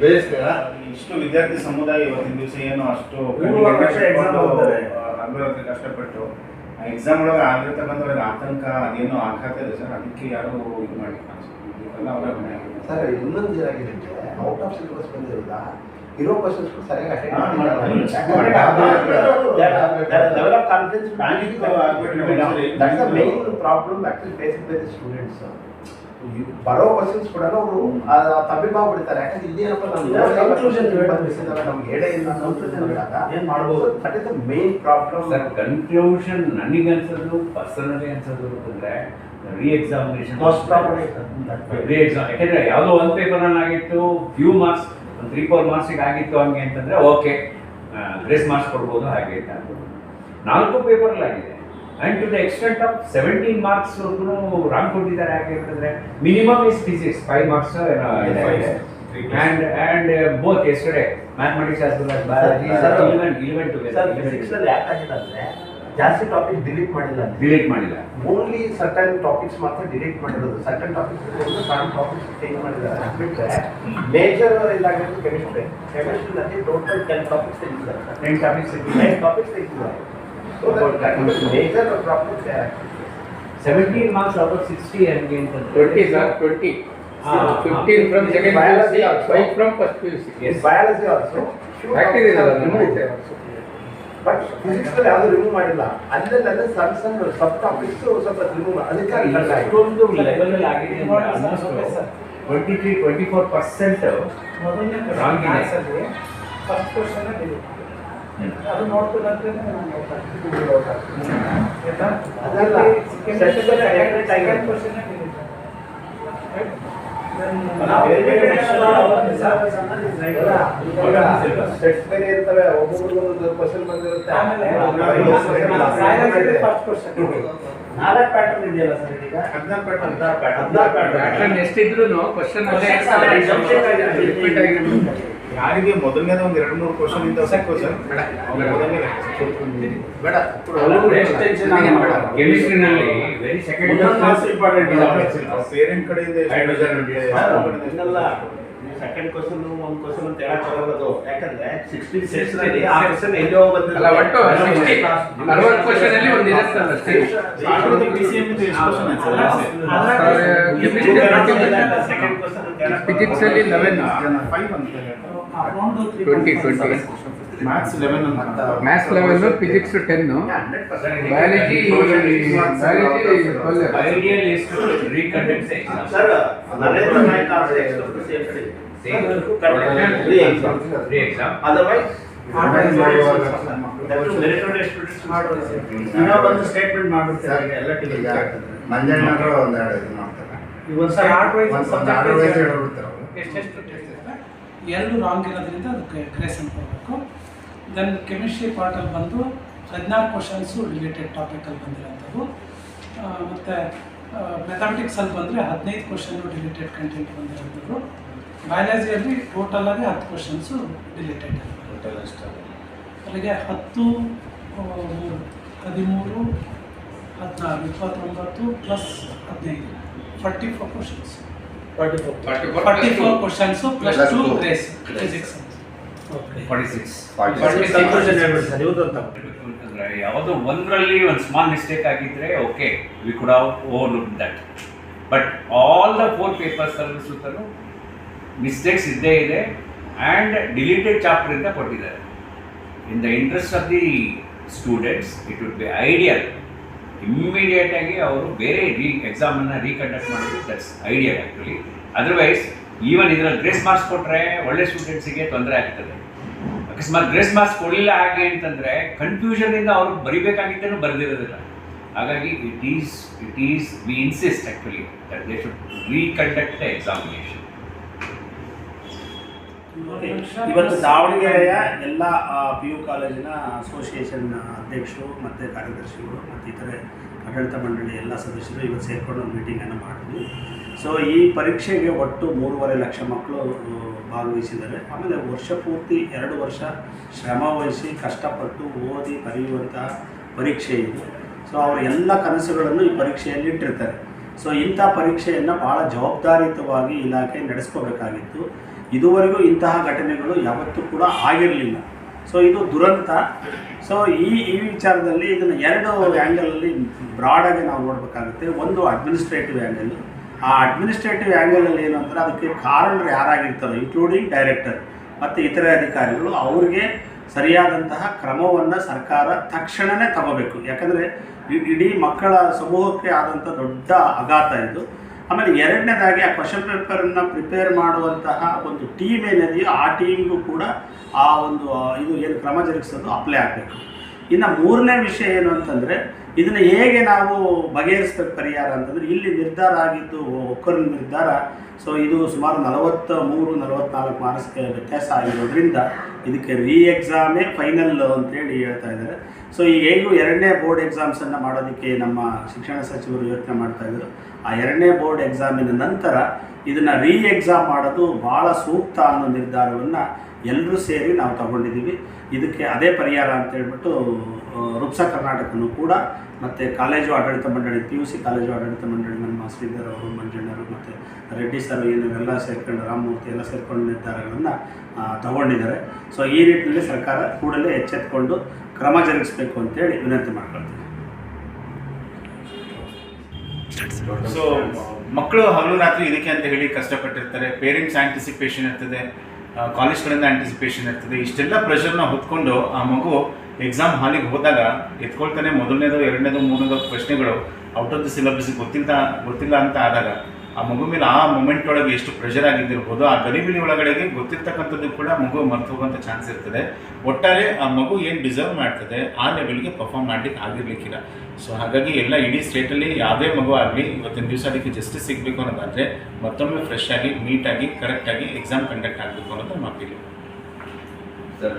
ಬೇಯಿಸ್ತೀರಾ ಇಷ್ಟು ವಿದ್ಯಾರ್ಥಿ ಸಮುದಾಯ ಇವತ್ತಿನ ದಿವಸ ಏನು ಅಷ್ಟು. ಹಗಲು ಕಷ್ಟಪಟ್ಟು ಎಕ್ಸಾಮ್ ಒಳಗೆ ಆಗಿರ್ತಕ್ಕಂಥವ್ರಿಗೆ ಆತಂಕ ಅದೇನೋ ಆಘಾತ ಇದೆ ಸರ್ ಅದಕ್ಕೆ ಯಾರು ಇದು ಮಾಡಿ ಆಗಿದೆ. ಸರ್ ಇನ್ನೊಂದು ಏನಾಗಿದೆ ಅಂದ್ರೆ ಔಟ್ ಆಫ್ ಸಿಲೆಬಸ್ ಬಂದಿರಲ್ಲ ಇರೋ ಕ್ವಶನ್ಸ್ ಸರಿಯಾಗಿ attend confidence problem actually face by the students ಬರೋ ಕ್ವಶನ್ಸ್ ಕೂಡ ಅವರು ತಬ್ಬಿಬಾಗ್ ಬಿಡ್ತಾರೆ. ಯಾಕಂದ್ರೆ ಇದೇನಪ್ಪ ಏನಪ್ಪ ನಮ್ಗೆ ಹೇಳೇ ಇಲ್ಲ ಕನ್ಕ್ಲೂಷನ್ ಏನ್ ಮಾಡ್ಬೋದು? That is the main problem sir conclusion ನನಗೆ ಅನ್ಸೋದು ಪರ್ಸನಲಿ ಅನ್ಸೋದು ಅಂತಂದ್ರೆ ರೀ ಎಕ್ಸಾಮಿನೇಷನ್ ರೀ ಎಕ್ಸಾಮ್ ಯಾಕಂದ್ರೆ ಯಾವುದೋ ಒಂದು ಪೇಪರ್ ಆಗಿತ್ತು ಫ್ಯೂ ಮಾರ್ಕ್ಸ್ ಒಂದು ತ್ರೀ ಫೋರ್ ಮಾರ್ಕ್ಸಿಗೆ ಆಗಿತ್ತು ಹಂಗೆ ಅಂತಂದ್ರೆ ಓಕೆ ಗ್ರೇಸ್ ಮಾರ್ಕ್ಸ್ ಕೊಡ್ಬೋದು ಹಾಗೆ ಅಂತ ನಾಲ್ಕು paper and to the extent of seventeen marks wrong ಕೊಟ್ಟಿದ್ದಾರೆ ಯಾಕೆ ಅಂತಂದ್ರೆ minimum is physics five marks and and both yesterday mathematics as well biology eleven eleven ಜಾಸ್ತಿ ಟಾಪಿಕ್ ಡಿಲೀಟ್ ಮಾಡಿಲ್ಲ ಡಿಲೀಟ್ ಮಾಡಿಲ್ಲ. ಓನ್ಲಿ ಸರ್ಟನ್ ಟಾಪಿಕ್ಸ್ ಮಾತ್ರ ಡಿಲೀಟ್ ಮಾಡಿರೋದು. Certain topics certain topics change ಮಾಡಿದ್ದಾರೆ ಬಿಟ್ಟರೆ ಮೇಜರ್ ಇದಾಗಿರೋದು ಕೆಮಿಸ್ಟ್ರಿ ಕೆಮಿಸ್ಟ್ರಿನಲ್ಲಿ ಟೋಟಲ್ ಟೆನ್ ಟಾಪಿಕ್ಸ್ ತೆಗೆದಿದ್ದಾರೆ. ಟೆನ್ ಟಾಪಿಕ್ಸ್ ಟೆನ್ ಟಾಪಿಕ್ಸ್ ತೆಗೆದಿದ್ದಾರೆ. Major problem seventeen marks out of sixty ಹಂಗೆ ಅಂತಂದ್ರೆ twenty sir twenty fifteen from second Biology also. Five from first P U C Yes. Biology also practice ಇದೆ but physics ಅಲ್ಲಿ ಯಾವುದು remove ಮಾಡಿಲ್ಲ? ಅಲ್ಲೇ ಸಣ್ಣ ಸಣ್ಣ ಸಬ್ ಟಾಪಿಕ್ಸ್ ಸ್ವಲ್ಪ ರಿಮೂವ್ ಅದಕ್ಕೆ ಇಷ್ಟೊಂದು ಲೆವೆಲ್ ಅಲ್ಲಿ ಆಗಿದೆ ಅಂದ್ರೆ almost twenty three twenty four percent ಮೊದಲನೇ Wrong ಇದೆ. ಕ್ಲಾಸಲ್ಲಿ ಫಸ್ಟ್ ಕ್ವಶನ್ ಅದು ನೋಡ್ಕೊಂಡ್ರೆ ಬೇರೆ ಇರ್ತವೆ ಒಬ್ಬೊಬ್ರಿಗೊಂದು ಕ್ವಶನ್ ಬಂದಿರುತ್ತೆ. ಆಮೇಲೆ ಫಸ್ಟ್ ಕ್ವಶನ್ ನಾಲ್ಕು ಪ್ಯಾಟರ್ನ್ ಇದೆಯಲ್ಲ ಸರ್ ಈಗ ಹದಿನಾರು pattern. ಹದಿನಾರು ಪ್ಯಾಟರ್ನ್ ಪ್ಯಾಟರ್ನ್ ಎಷ್ಟಿದ್ರು ಕ್ವಶನ್ ರಿಪೀಟ್ ಆಗಿರುತ್ತೆ ಯಾರಿಗೆ ಮೊದಲನೇದ ಒಂದು ಎರಡು ಮೂರು ಕ್ವಶನ್ ಇಂದ ಬೇಡ ಕೆಮಿಸ್ಟ್ರಿನಲ್ಲಿ ವೆರಿ ಸೆಕೆಂಡ್ ಪೇರೆಂಟ್ ಕಡೆಯಿಂದ ಇನ್ನೆಲ್ಲ ಸೆಕೆಂಡ್ ಕ್ವಶನ್ ಒಂದು ಕ್ವಶನ್ ಅಂತ ಹೇಳಕ್ ಬರೋದು ಯಾಕಂದ್ರೆ ಸಿಕ್ಸ್ಟೀನ್ ಸಿಕ್ಸ್ನಲ್ಲಿ ಆ ಕ್ವಶನ್ ಎಲ್ಲೋ ಒಟ್ಟು ಸಿಕ್ಸ್ಟಿ ಅರವತ್ತು ಕ್ವಶನ್ ಅಲ್ಲಿ ಒಂದು ಅಷ್ಟೇ. ಸೆಕೆಂಡ್ ಕ್ವಶನ್ ಫಿಸಿಕ್ಸ್ ಅಲ್ಲಿ eleven twenty twenty maths eleven ಅಂತ maths eleven physics ten biology biology twelve ideal ಎಷ್ಟು reconduct exam sir Narendra Nayak ಅವರ expert safety re exam otherwise ಒಂದು ಸ್ಟೇಟ್ಮೆಂಟ್ ಮಾಡ್ಬಿಡ್ತಾರೆ ಎಲ್ಲ ಟೀಚರ್ ಮಂಜಣ್ಣರು ಒಂದೆರಡು ಇದು ಮಾಡ್ತಾರೆ ಸರ್ ಆರ್ಟ್ ವೈಸ್ ಒಂದ್- ಒಂದ್ ಆರು ವಯಸ್ಸು ಹೇಳ್ಬಿಡ್ತಾರೆ ಅವ್ರು. ಎಷ್ಟೆಷ್ಟು ಟೆಸ್ಟ್ ಇದೆ ಎರಡು ರಾಂಗ್ ಇರೋದ್ರಿಂದ ಅದಕ್ಕೆ ಗ್ರೇಸ್ ಅಂತ ಹೋಗಬೇಕು ದೆನ್ ಕೆಮಿಸ್ಟ್ರಿ ಪಾರ್ಟಲ್ಲಿ ಬಂದು ಹದಿನಾಲ್ಕು ಕ್ವಶನ್ಸು ರಿಲೇಟೆಡ್ ಟಾಪಿಕಲ್ಲಿ ಬಂದಿರೋಂಥದ್ದು. ಮತ್ತು ಮೆಥಮೆಟಿಕ್ಸಲ್ಲಿ ಬಂದರೆ ಹದಿನೈದು ಕ್ವಶನ್ನು ರಿಲೇಟೆಡ್ ಕಂಟೆಂಟ್ ಬಂದಿರೋಂಥದ್ದು. ಬಯಾಲಜಿಯಲ್ಲಿ ಟೋಟಲಾಗಿ ಹತ್ತು ಕ್ವಶನ್ಸು ರಿಲೇಟೆಡ್ ಅಲ್ಲಿಗೆ ಹತ್ತು ಹದಿಮೂರು ಹದಿನಾರು ಇಪ್ಪತ್ತೊಂಬತ್ತು ಪ್ಲಸ್ ಹದಿನೈದು forty four questions forty four questions plus Plus two two. Grace physics forty six sir ಇವ್ದು ಅಂತ. ಅಂದ್ರೆ ಯಾವುದೋ ಒಂದರಲ್ಲಿ ಒಂದು ಸ್ಮಾಲ್ ಮಿಸ್ಟೇಕ್ ಆಗಿದ್ರೆ okay we could have overlook that but all the four papers ಅಲ್ಲೂ ಸುತ್ತಲೂ ಮಿಸ್ಟೇಕ್ಸ್ ಇದ್ದೇ ಇದೆ ಆ್ಯಂಡ್ ಡಿಲೀಟೆಡ್ ಚಾಪ್ಟರ್ ಅಂತ ಕೊಟ್ಟಿದ್ದಾರೆ. In the interest of the students it would be ideal immediate ಆಗಿ ಅವರು ಬೇರೆ ರೀ ಎಕ್ಸಾಮನ್ನು ರೀಕಂಡಕ್ಟ್ ಮಾಡೋದು that's idea actually otherwise even ಇದರಲ್ಲಿ ಗ್ರೇಸ್ ಮಾರ್ಕ್ಸ್ ಕೊಟ್ಟರೆ ಒಳ್ಳೆ ಸ್ಟೂಡೆಂಟ್ಸಿಗೆ ತೊಂದರೆ ಆಗ್ತದೆ. ಅಕಸ್ಮಾತ್ ಗ್ರೇಸ್ ಮಾರ್ಕ್ಸ್ ಕೊಡಲಿಲ್ಲ ಹಾಗೆ ಅಂತಂದರೆ ಕನ್ಫ್ಯೂಷನಿಂದ ಅವರು ಬರಿಬೇಕಾಗಿದ್ದೇನು ಬರೆದಿರೋದಿಲ್ಲ. ಹಾಗಾಗಿ it is it is we insist actually that they should reconduct the examination ಇವತ್ತು ದಾವಣಗೆರೆಯ ಎಲ್ಲ ಪಿ ಯು ಕಾಲೇಜಿನ ಅಸೋಸಿಯೇಷನ್ ಅಧ್ಯಕ್ಷರು ಮತ್ತು ಕಾರ್ಯದರ್ಶಿಗಳು ಮತ್ತು ಇತರೆ ಆಡಳಿತ ಮಂಡಳಿ ಎಲ್ಲ ಸದಸ್ಯರು ಇವತ್ತು ಸೇರಿಕೊಂಡು ಒಂದು ಮೀಟಿಂಗನ್ನು ಮಾಡಿದ್ವಿ. ಸೊ ಈ ಪರೀಕ್ಷೆಗೆ ಒಟ್ಟು ಮೂರುವರೆ ಲಕ್ಷ ಮಕ್ಕಳು ಭಾಗವಹಿಸಿದ್ದಾರೆ. ಆಮೇಲೆ ವರ್ಷ ಪೂರ್ತಿ ಎರಡು ವರ್ಷ ಶ್ರಮ ವಹಿಸಿ ಕಷ್ಟಪಟ್ಟು ಓದಿ ಬರೆಯುವಂತಹ ಪರೀಕ್ಷೆ ಇದು. ಸೊ ಅವರ ಎಲ್ಲ ಕನಸುಗಳನ್ನು ಈ ಪರೀಕ್ಷೆಯಲ್ಲಿ ಇಟ್ಟಿರ್ತಾರೆ. ಸೊ ಇಂಥ ಪರೀಕ್ಷೆಯನ್ನು ಭಾಳ ಜವಾಬ್ದಾರಿಯುತವಾಗಿ ಇಲಾಖೆ ನಡೆಸ್ಕೋಬೇಕಾಗಿತ್ತು. ಇದುವರೆಗೂ ಇಂತಹ ಘಟನೆಗಳು ಯಾವತ್ತೂ ಕೂಡ ಆಗಿರಲಿಲ್ಲ. ಸೊ ಇದು ದುರಂತ. ಸೊ ಈ ಈ ವಿಚಾರದಲ್ಲಿ ಇದನ್ನು ಎರಡು ಆ್ಯಂಗಲಲ್ಲಿ ಬ್ರಾಡಾಗಿ ನಾವು ನೋಡಬೇಕಾಗುತ್ತೆ. ಒಂದು ಅಡ್ಮಿನಿಸ್ಟ್ರೇಟಿವ್ ಆ್ಯಂಗಲ್ ಆ ಅಡ್ಮಿನಿಸ್ಟ್ರೇಟಿವ್ ಆ್ಯಂಗಲಲ್ಲಿ ಏನು ಅದಕ್ಕೆ ಕಾರಣರು ಯಾರಾಗಿರ್ತಾರೋ ಇನ್ಕ್ಲೂಡಿಂಗ್ ಡೈರೆಕ್ಟರ್ ಮತ್ತು ಇತರೆ ಅಧಿಕಾರಿಗಳು, ಅವ್ರಿಗೆ ಸರಿಯಾದಂತಹ ಕ್ರಮವನ್ನು ಸರ್ಕಾರ ತಕ್ಷಣವೇ ತಗೋಬೇಕು. ಯಾಕಂದರೆ ಇಡೀ ಮಕ್ಕಳ ಸಮೂಹಕ್ಕೆ ಆದಂಥ ದೊಡ್ಡ ಆಘಾತ ಇದು. ಆಮೇಲೆ ಎರಡನೇದಾಗಿ ಆ ಕ್ವಶನ್ ಪೇಪರನ್ನು ಪ್ರಿಪೇರ್ ಮಾಡುವಂತಹ ಒಂದು ಟೀಮ್ ಏನಿದೆಯೋ ಆ ಟೀಮ್ಗೂ ಕೂಡ ಆ ಒಂದು ಇದು ಏನು ಕ್ರಮ ಜರುಗಿಸೋದು ಅಪ್ಲೈ ಆಗಬೇಕು. ಇನ್ನು ಮೂರನೇ ವಿಷಯ ಏನು ಅಂತಂದರೆ, ಇದನ್ನು ಹೇಗೆ ನಾವು ಬಗೆಹರಿಸ್ಬೇಕು ಪರಿಹಾರ ಅಂತಂದರೆ, ಇಲ್ಲಿ ನಿರ್ಧಾರ ಆಗಿದ್ದು ಒಕ್ಕರ ನಿರ್ಧಾರ ಸೊ ಇದು ಸುಮಾರು ನಲವತ್ತ ಮೂರು ನಲವತ್ತ್ನಾಲ್ಕು ಮಾರ್ಕ್ಸ್ಗೆ ವ್ಯತ್ಯಾಸ ಆಗಿರೋದ್ರಿಂದ ಇದಕ್ಕೆ ರೀ ಎಕ್ಸಾಮೇ ಫೈನಲ್ ಅಂತೇಳಿ ಹೇಳ್ತಾ ಇದ್ದಾರೆ. ಸೊ ಈಗ ಹೇಗೂ ಎರಡನೇ ಬೋರ್ಡ್ ಎಕ್ಸಾಮ್ಸನ್ನು ಮಾಡೋದಕ್ಕೆ ನಮ್ಮ ಶಿಕ್ಷಣ ಸಚಿವರು ಯೋಚನೆ ಮಾಡ್ತಾ ಇದ್ದರು ಆ ಎರಡನೇ ಬೋರ್ಡ್ ಎಕ್ಸಾಮಿನ ನಂತರ ಇದನ್ನು ರೀ ಎಕ್ಸಾಮ್ ಮಾಡೋದು ಭಾಳ ಸೂಕ್ತ ಅನ್ನೋ ನಿರ್ಧಾರವನ್ನು ಎಲ್ಲರೂ ಸೇರಿ ನಾವು ತಗೊಂಡಿದ್ದೀವಿ. ಇದಕ್ಕೆ ಅದೇ ಪರಿಹಾರ ಅಂತ ಹೇಳ್ಬಿಟ್ಟು ರುಪ್ಸ ಕರ್ನಾಟಕನೂ ಕೂಡ, ಮತ್ತು ಕಾಲೇಜು ಆಡಳಿತ ಮಂಡಳಿ ಪಿ ಯು ಸಿ ಕಾಲೇಜು ಆಡಳಿತ ಮಂಡಳಿ, ನಮ್ಮ ಶ್ರೀಧರ್ ಅವರು ಮಂಜಣ್ಣರು ಮತ್ತು ರೆಡ್ಡಿ ಸರ್ ಏನೆಲ್ಲ ಸೇರ್ಕೊಂಡು, ರಾಮಮೂರ್ತಿ ಎಲ್ಲ ಸೇರ್ಕೊಂಡು ನಿರ್ಧಾರಗಳನ್ನು ತಗೊಂಡಿದ್ದಾರೆ. ಸೊ ಈ ನಿಟ್ಟಿನಲ್ಲಿ ಸರ್ಕಾರ ಕೂಡಲೇ ಎಚ್ಚೆತ್ಕೊಂಡು ಕ್ರಮ ಜರುಗಿಸಬೇಕು ಅಂತೇಳಿ ವಿನಂತಿ ಮಾಡ್ಕೊಳ್ತೀನಿ. ಸೊ ಮಕ್ಕಳು ಹಗಲು ರಾತ್ರಿ ಇದಕ್ಕೆ ಅಂತ ಹೇಳಿ ಕಷ್ಟಪಟ್ಟಿರ್ತಾರೆ. ಪೇರೆಂಟ್ಸ್ ಆಂಟಿಸಿಪೇಷನ್ ಇರ್ತದೆ. ಕಾಲೇಜ್ಗಳಿಂದ ಆಂಟಿಸಿಪೇಷನ್ ಇರ್ತದೆ. ಇಷ್ಟೆಲ್ಲ ಪ್ರೆಷರ್ನ ಹೊತ್ಕೊಂಡು ಆ ಮಗು ಎಕ್ಸಾಮ್ ಹಾಲಿಗೆ ಹೋದಾಗ ಎತ್ಕೊಳ್ತಾನೆ ಮೊದಲನೇದು ಎರಡನೇದು ಮೂರನೇದು ಪ್ರಶ್ನೆಗಳು. ಔಟ್ ಆಫ್ ದಿ ಸಿಲೆಬಸ್ ಗೊತ್ತಿಲ್ಲ ಗೊತ್ತಿಲ್ಲ ಅಂತ ಆದಾಗ ಆ ಮಗು ಮೇಲೆ ಆ ಮೂಮೆಂಟ್ ಒಳಗೆ ಎಷ್ಟು ಪ್ರೆಷರ್ ಆಗಿದ್ದಿರ್ಬೋದು, ಆ ಗರಿಬಿಲಿ ಒಳಗಡೆಗೆ ಗೊತ್ತಿರ್ತಕ್ಕಂಥದ್ದು ಕೂಡ ಮಗು ಮರ್ತು ಹೋಗುವಂಥ ಚಾನ್ಸ್ ಇರ್ತದೆ. ಒಟ್ಟಾರೆ ಆ ಮಗು ಏನು ಡಿಸರ್ವ್ ಮಾಡ್ತದೆ, ಆ ಲೆವೆಲ್ಗೆ ಪರ್ಫಾರ್ಮ್ ಮಾಡ್ಲಿಕ್ಕೆ ಆಗಿರ್ಲಿಕ್ಕಿಲ್ಲ. ಸೊ ಹಾಗಾಗಿ ಎಲ್ಲ ಇಡೀ ಸ್ಟೇಟಲ್ಲಿ ಯಾವುದೇ ಮಗು ಆಗಲಿ, ಇವತ್ತಿನ ದಿವಸ ಅದಕ್ಕೆ ಜಸ್ಟಿಸ್ ಸಿಗಬೇಕು ಅನ್ನೋದಾದರೆ ಮತ್ತೊಮ್ಮೆ ಫ್ರೆಶ್ ಆಗಿ ನೀಟಾಗಿ ಕರೆಕ್ಟಾಗಿ ಎಕ್ಸಾಮ್ ಕಂಡಕ್ಟ್ ಆಗಬೇಕು ಅನ್ನೋದು ಸರ್